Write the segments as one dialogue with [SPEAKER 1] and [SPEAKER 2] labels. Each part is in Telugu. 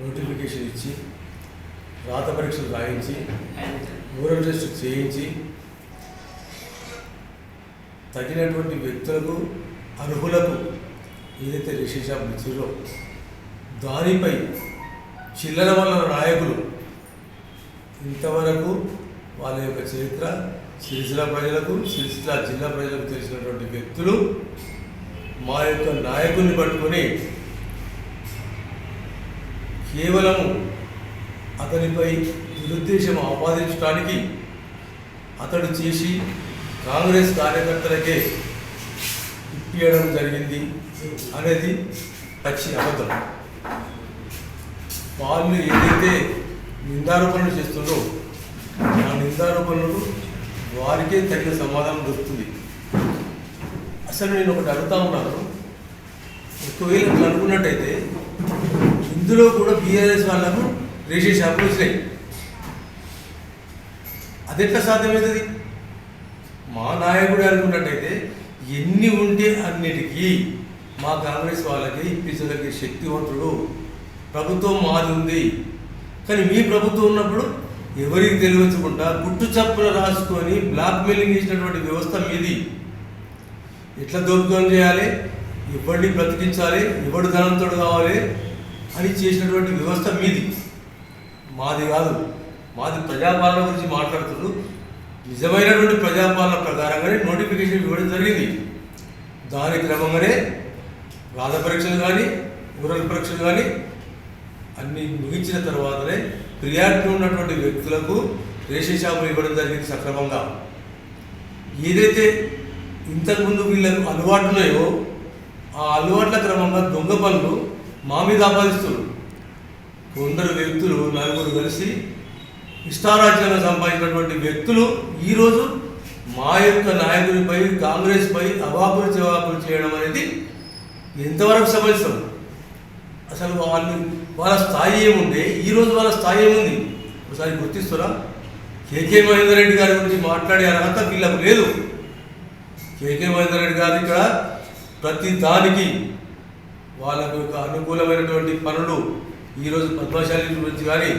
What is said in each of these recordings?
[SPEAKER 1] నోటిఫికేషన్ ఇచ్చి రాత పరీక్షలు రాయించి ఊరల్ టెస్ట్ చేయించి తగినటువంటి వ్యక్తులకు అర్హులకు ఏదైతే రిషిషాపులు ఇచ్చారో దానిపై చిల్లర వల్ల నాయకులు ఇంతవరకు వాళ్ళ యొక్క చరిత్ర సిరిసిల్ల ప్రజలకు సిరిసిల్ల జిల్లా ప్రజలకు తెలిసినటువంటి వ్యక్తులు మా యొక్క నాయకుల్ని పట్టుకొని కేవలము అతనిపై దురుద్దేశం ఆపాదించడానికి అతడు చేసి కాంగ్రెస్ కార్యకర్తలకే ఇప్పియడం జరిగింది అనేది పచ్చి అబద్ధం. వాళ్ళు ఏదైతే నిందారోపణలు చేస్తుందో ఆ నిందారోపణలు వారికే తగిన సమాధానం దొరుకుతుంది. అసలు నేను ఒకటి అడుగుతా ఉన్నాను. ఒకవేళ ఇట్లా అనుకున్నట్టయితే ఇందులో కూడా బీఆర్ఎస్ వాళ్ళకు రేషన్ షాపులు వచ్చినాయి అది ఎట్లా సాధ్యమవుతుంది మా నాయకుడు అనుకున్నట్టయితే ఎన్ని ఉంటే అన్నిటికీ మా కాంగ్రెస్ వాళ్ళకి ఇప్పించగలిగే శక్తివంతుడు ప్రభుత్వం మాది ఉంది. కానీ మీ ప్రభుత్వం ఉన్నప్పుడు ఎవరికి తెలియచకుండా గుట్టు చప్పున రాసుకొని బ్లాక్ మెయిలింగ్ చేసినటువంటి వ్యవస్థ మీది. ఎట్లా దోపికం చేయాలి? ఎవరిని బ్రతికించాలి? ఎవడు ధనంతోడు కావాలి అని చేసినటువంటి వ్యవస్థ మీది. మాది కాదు. మాది ప్రజాపాలన గురించి మాట్లాడుతున్నారు. నిజమైనటువంటి ప్రజాపాలన ప్రకారంగానే నోటిఫికేషన్ ఇవ్వడం జరిగింది. దాని క్రమంగానే రాధ పరీక్షలు కానీ ఊరల్ పరీక్షలు కానీ అన్ని ముగించిన తర్వాతనే ప్రియారిటీ ఉన్నటువంటి వ్యక్తులకు రేషన్ షాపులు ఇవ్వడం జరిగింది సక్రమంగా. ఏదైతే ఇంతకుముందు వీళ్ళకు అలవాటు ఉన్నాయో ఆ అలవాట్ల క్రమంగా దొంగ పనులు మా మీద ఆపాదిస్తున్నారు. కొందరు వ్యక్తులు నలుగురు కలిసి ఇష్టారాజ్యంగా సంపాదించినటువంటి వ్యక్తులు ఈరోజు మా యొక్క నాయకుడిపై కాంగ్రెస్పై అవాపులు జవాపులు చేయడం అనేది ఎంతవరకు సమస్యం అసలు వాళ్ళు వాళ్ళ స్థాయి ఏముండే ఈరోజు వాళ్ళ స్థాయి ఏముంది? ఒకసారి గుర్తిస్తున్నా కేకే మహేందర్ రెడ్డి గారి గురించి మాట్లాడే అర్హత వీళ్ళకు లేదు. కేకే మహేందర్ రెడ్డి గారు ఇక్కడ ప్రతి దానికి వాళ్ళకు యొక్క అనుకూలమైనటువంటి పనులు ఈరోజు పద్మశాలి గురించి కానీ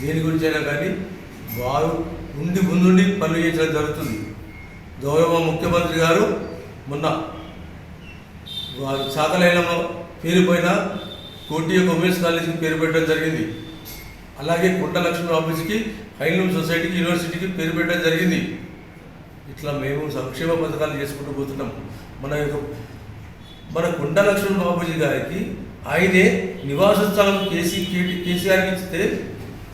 [SPEAKER 1] దేని గురించి అయినా కానీ వారు ఉండి ముందుండి పనులు చేయించడం జరుగుతుంది. గౌరవ ముఖ్యమంత్రి గారు మొన్న వారు శాతలైనమ్మ పేరుపైన కోటి యొక్క ఉమెన్స్ కాలేజీకి పేరు పెట్టడం జరిగింది. అలాగే కుంట లక్ష్మీ ఆఫీస్కి హైలూమ్ సొసైటీకి యూనివర్సిటీకి పేరు పెట్టడం జరిగింది. ఇట్లా మేము సంక్షేమ పథకాలు చేసుకుంటూ పోతున్నాం. మన యొక్క మన కొండ లక్ష్మణ్ బాబుజీ గారికి ఆయనే నివాస స్థలం కేసీ కేసీఆర్కి ఇస్తే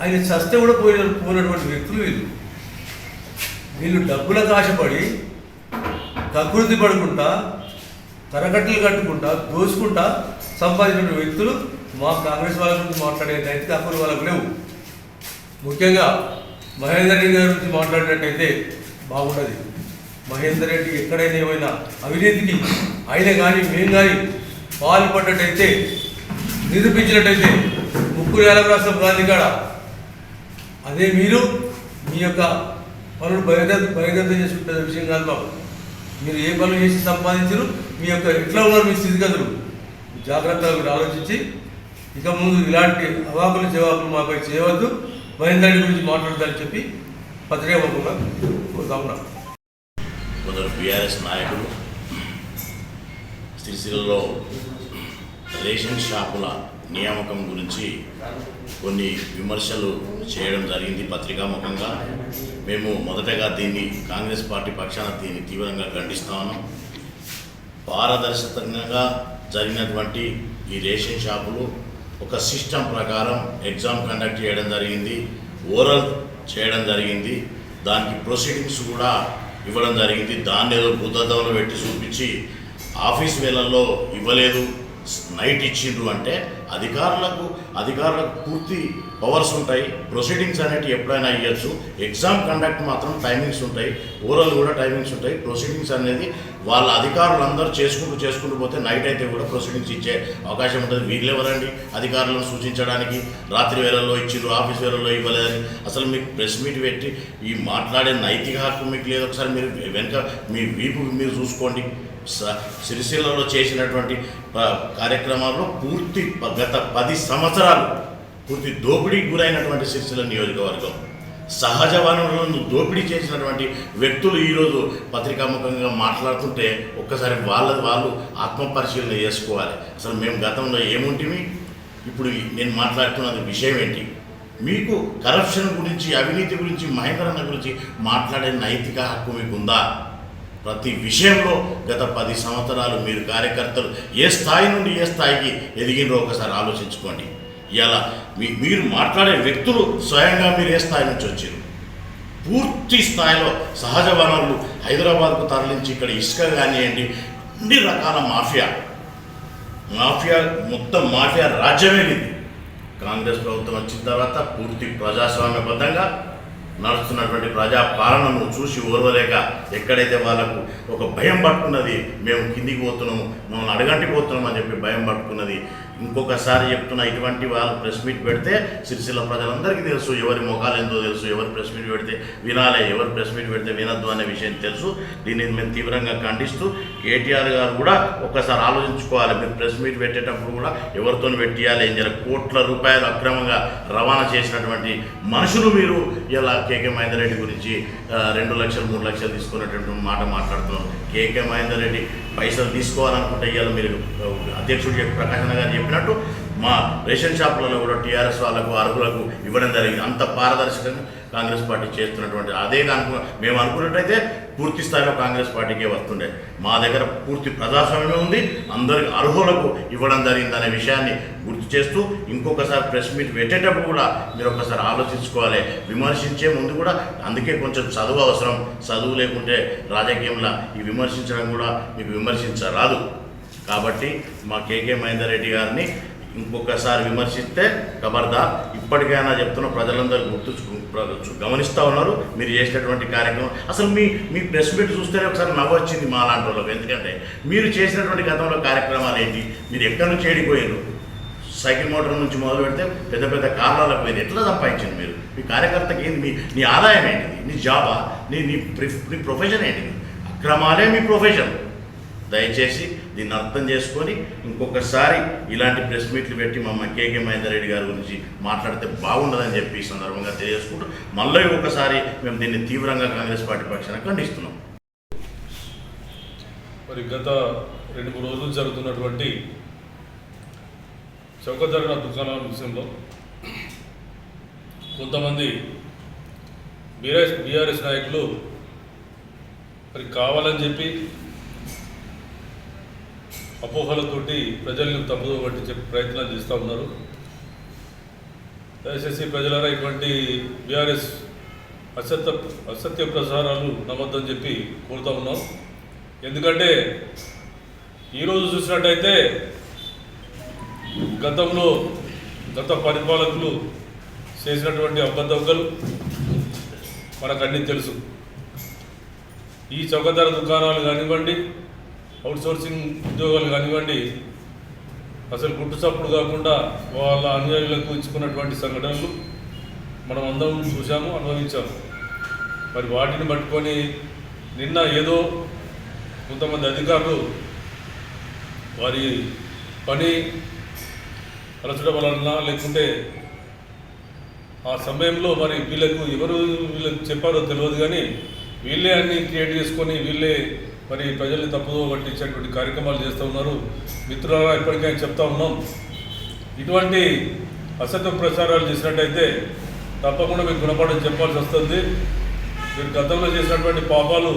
[SPEAKER 1] ఆయన చస్తే కూడా పోయిన పోయినటువంటి వ్యక్తులు వీళ్ళు. వీళ్ళు డబ్బులకు ఆశపడి కకృతి పడుకుంటా కరకట్టలు కట్టుకుంటా దోచుకుంటా సంపాదించిన వ్యక్తులు మా కాంగ్రెస్ వాళ్ళ గురించి మాట్లాడే నైతిక హక్కులు వాళ్ళకు లేవు. ముఖ్యంగా మహేందర్ రెడ్డి గారి గురించి మాట్లాడినట్టయితే బాగుండదు. మహేందర్ రెడ్డి ఎక్కడైనా ఏమైనా అవినీతికి ఆయన కానీ మేము కానీ పాల్పడ్డట్టయితే నిరూపించినట్టయితే ముక్కు ఏళ్ళ రాష్ట్రం గాంధీ కాడ అదే మీరు మీ యొక్క పనులు బహిర్గత బహిర్గతం చేసుకుంటున్న విషయం కాదు బాబు. మీరు ఏ పనులు చేసి సంపాదించరు మీ యొక్క ఎట్లా ఉన్నారు మీ స్థితిగతులు? జాగ్రత్తగా మీరు ఆలోచించి ఇక ముందు ఇలాంటి అవాకులు జవాబులు మాపై చేయవద్దు. మహేందర్ రెడ్డి గురించి మాట్లాడతారని చెప్పి పత్రికా ముఖంగా కోరుతా ఉన్నాను
[SPEAKER 2] కొందరు బీఆర్ఎస్ నాయకులు సిరిసిల్లలో రేషన్ షాపుల నియామకం గురించి కొన్ని విమర్శలు చేయడం జరిగింది పత్రికాముఖంగా మేము మొదటగా దీన్ని కాంగ్రెస్ పార్టీ పక్షాన దీన్ని తీవ్రంగా ఖండిస్తాను పారదర్శకంగా జరిగినటువంటి ఈ రేషన్ షాపులు ఒక సిస్టమ్ ప్రకారం ఎగ్జామ్ కండక్ట్ చేయడం జరిగింది ఓరల్ చేయడం జరిగింది. దానికి ప్రొసీడింగ్స్ కూడా ఇవ్వడం జరిగింది. దాన్ని ఏదో భూతద్దంలో పెట్టి చూపించి ఆఫీస్ వేళల్లో ఇవ్వలేదు నైట్ ఇచ్చిండ్రు అంటే అధికారులకు అధికారులకు పూర్తి పవర్స్ ఉంటాయి ప్రొసీడింగ్స్ అనేటివి ఎప్పుడైనా ఇవ్వచ్చు ఎగ్జామ్ కండక్ట్ మాత్రం టైమింగ్స్ ఉంటాయి. ఓరల్ కూడా టైమింగ్స్ ఉంటాయి. ప్రొసీడింగ్స్ అనేది వాళ్ళ అధికారులు అందరూ చేసుకుంటూ చేసుకుంటూ పోతే నైట్ అయితే కూడా ప్రొసీడింగ్స్ ఇచ్చే అవకాశం ఉంటుంది. వీళ్ళు ఎవరండి? అధికారులను సూచించడానికి రాత్రి వేళల్లో ఇచ్చిర్రు ఆఫీస్ వేళల్లో ఇవ్వలేదని. అసలు మీకు ప్రెస్ మీట్ పెట్టి ఈ మాట్లాడే నైతిక హక్కు మీకు లేదు. ఒకసారి మీరు వెనుక మీ వీపు మీరు చూసుకోండి. స- సిరిసిల్లలో చేసినటువంటి కార్యక్రమాల్లో పూర్తి గత పది సంవత్సరాలు పూర్తి దోపిడీకి గురైనటువంటి సిరిసిల్ల నియోజకవర్గం. సహజ వనరులను దోపిడీ చేసినటువంటి వ్యక్తులు ఈరోజు పత్రికాముఖంగా మాట్లాడుతుంటే ఒక్కసారి వాళ్ళ వాళ్ళు ఆత్మపరిశీలన చేసుకోవాలి. అసలు మేము గతంలో ఏముంటిమి? ఇప్పుడు నేను మాట్లాడుతున్నది విషయం ఏంటి? మీకు కరప్షన్ గురించి అవినీతి గురించి మహేంద్రన్న గురించి మాట్లాడే నైతిక హక్కు మీకు ఉందా ప్రతి విషయంలో గత పది సంవత్సరాలు మీరు కార్యకర్తలు ఏ స్థాయి నుండి ఏ స్థాయికి ఎదిగినో ఒకసారి ఆలోచించుకోండి. ఇలా మీ మీరు మాట్లాడే వ్యక్తులు స్వయంగా మీరు ఏ స్థాయి నుంచి వచ్చారు? పూర్తి స్థాయిలో సహజ వనరులు హైదరాబాద్కు తరలించి ఇక్కడ ఇసుక కానివ్వండి అన్ని రకాల మాఫియా. మాఫియా మొత్తం మాఫియా రాజ్యమే ఇది. కాంగ్రెస్ ప్రభుత్వం వచ్చిన తర్వాత పూర్తి ప్రజాస్వామ్యబద్ధంగా నడుస్తున్నటువంటి ప్రజా పాలనను చూసి ఓర్వలేక ఎక్కడైతే వాళ్ళకు ఒక భయం పట్టుకున్నది మేము కిందికి పోతున్నాము మమ్మల్ని అడగంటి పోతున్నాం అని చెప్పి భయం పట్టుకున్నది ఇంకొకసారి చెప్తున్న ఇటువంటి వాళ్ళు ప్రెస్ మీట్ పెడితే సిరిసిల్ల ప్రజలందరికీ తెలుసు ఎవరి మొఖాలు ఏందో తెలుసు ఎవరు ప్రెస్ మీట్ పెడితే వినాలే ఎవరు ప్రెస్ మీట్ పెడితే వినద్దు అనే విషయం తెలుసు. దీనిని మేము తీవ్రంగా ఖండిస్తూ కేటీఆర్ గారు కూడా ఒక్కసారి ఆలోచించుకోవాలి. మీరు ప్రెస్ మీట్ పెట్టేటప్పుడు కూడా ఎవరితో పెట్టియాలి ఏం చేయాలి కోట్ల రూపాయలు అక్రమంగా రవాణా చేసినటువంటి మనుషులు మీరు ఇలా కేకే మహేందర్ రెడ్డి గురించి రెండు లక్షలు మూడు లక్షలు తీసుకున్నటువంటి మాట మాట్లాడుతున్నారు. కేకే మహేందర్ రెడ్డి పైసలు తీసుకోవాలనుకుంటే ఇవాళ మీరు అధ్యక్షుడు చెప్పి ప్రకాశన గారు చెప్పినట్టు మా రేషన్ షాపులలో కూడా టీఆర్ఎస్ వాళ్ళకు అర్హులకు ఇవ్వడం జరిగింది అంత పారదర్శకంగా కాంగ్రెస్ పార్టీ చేస్తున్నటువంటి అదే అనుకున్న మేము అనుకున్నట్టయితే పూర్తి స్థాయిలో కాంగ్రెస్ పార్టీకే వస్తుండే. మా దగ్గర పూర్తి ప్రజాస్వామ్యం ఉంది. అందరికి అర్హులకు ఇవ్వడం జరిగిందనే విషయాన్ని గుర్తు చేస్తూ ఇంకొకసారి ప్రెస్ మీట్ పెట్టేటప్పుడు కూడా మీరు ఒకసారి ఆలోచించుకోవాలి. విమర్శించే ముందు కూడా అందుకే కొంచెం చదువు అవసరం. చదువు లేకుంటే రాజకీయంలో ఈ విమర్శించడం కూడా మీకు విమర్శించరాదు. కాబట్టి మా కేకే మహేందర్ రెడ్డి గారిని ఇంకొకసారి విమర్శిస్తే ఖబర్దార్ ఇప్పటికైనా చెప్తున్న ప్రజలందరూ గుర్తు గమనిస్తూ ఉన్నారు. మీరు చేసినటువంటి కార్యక్రమం అసలు మీ మీ ప్రెస్ మీట్ చూస్తేనే ఒకసారి నవ్వు వచ్చింది మా లాంటి వాళ్ళకి. ఎందుకంటే మీరు చేసినటువంటి గతంలో కార్యక్రమాలు ఏంటి? మీరు ఎక్కడి నుంచి ఏడిపోయారు? సైకిల్ మోటార్ నుంచి మొదలు పెడితే పెద్ద పెద్ద కార్లకు పోయింది. ఎట్లా సంపాదించింది మీరు? మీ కార్యకర్తకి ఏంది? మీ నీ ఆదాయం ఏంటిది? నీ జాబా? నీ నీ ప్రొఫెషన్ ఏంటిది? అక్రమాలే మీ ప్రొఫెషన్. దయచేసి దీన్ని అర్థం చేసుకొని ఇంకొకసారి ఇలాంటి ప్రెస్ మీట్లు పెట్టి మమ్మల్ని కేకే మహేందర్ రెడ్డి గారి గురించి మాట్లాడితే బాగుండదని చెప్పి ఈ సందర్భంగా తెలియజేసుకుంటూ మళ్ళీ ఒకసారి మేము దీన్ని తీవ్రంగా కాంగ్రెస్ పార్టీ పక్షాన ఖండిస్తున్నాం.
[SPEAKER 3] మరి గత రెండు మూడు రోజులు జరుగుతున్నటువంటి చౌక జరిగిన దుకాణాల విషయంలో కొంతమంది బీఆర్ఎస్ బీఆర్ఎస్ నాయకులు మరి కావాలని చెప్పి అపోహలతోటి ప్రజల్ని తప్పుదో పట్టించే ప్రయత్నం చేస్తూ ఉన్నారు. దయచేసి ప్రజలారా ఇటువంటి బీఆర్ఎస్ అసత్య అసత్య ప్రసారాలు నమ్మద్దని చెప్పి కోరుతా ఉన్నాం. ఎందుకంటే ఈరోజు చూసినట్టయితే గతంలో గత పరిపాలకులు చేసినటువంటి అబద్ధవకలు మనకు అన్నీ తెలుసు. ఈ చౌకధర దుకాణాలు కానివ్వండి అవుట్సోర్సింగ్ ఉద్యోగాలు కానివ్వండి అసలు గుట్టు చప్పుడు కాకుండా వాళ్ళ అనుయాయులకు ఇచ్చుకున్నటువంటి సంఘటనలు మనం అందరం చూసాము అనుభవించాము. మరి వాటిని పట్టుకొని నిన్న ఏదో కొంతమంది అధికారులు వారి పని అలచడం వలన లేకుంటే ఆ సమయంలో మరి వీళ్ళకు ఎవరు వీళ్ళకి చెప్పారో తెలియదు కానీ వీళ్ళే అన్ని క్రియేట్ చేసుకొని వీళ్ళే మరి ప్రజల్ని తప్పుదో పట్టించేటువంటి కార్యక్రమాలు చేస్తూ ఉన్నారు. మిత్రులారా ఇప్పటికైనా చెప్తా ఉన్నాం. ఇటువంటి అసత్య ప్రచారాలు చేసినట్టయితే తప్పకుండా మీకు గుణపాఠం చెప్పాల్సి వస్తుంది. మీరు గతంలో చేసినటువంటి పాపాలు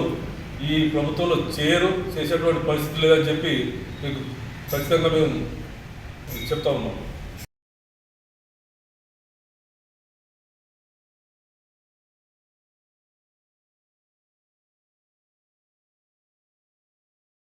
[SPEAKER 3] ఈ ప్రభుత్వంలో చేరు చేసేటువంటి పరిస్థితి లేదని చెప్పి మీకు ఖచ్చితంగా మేము చెప్తా ఉన్నాం.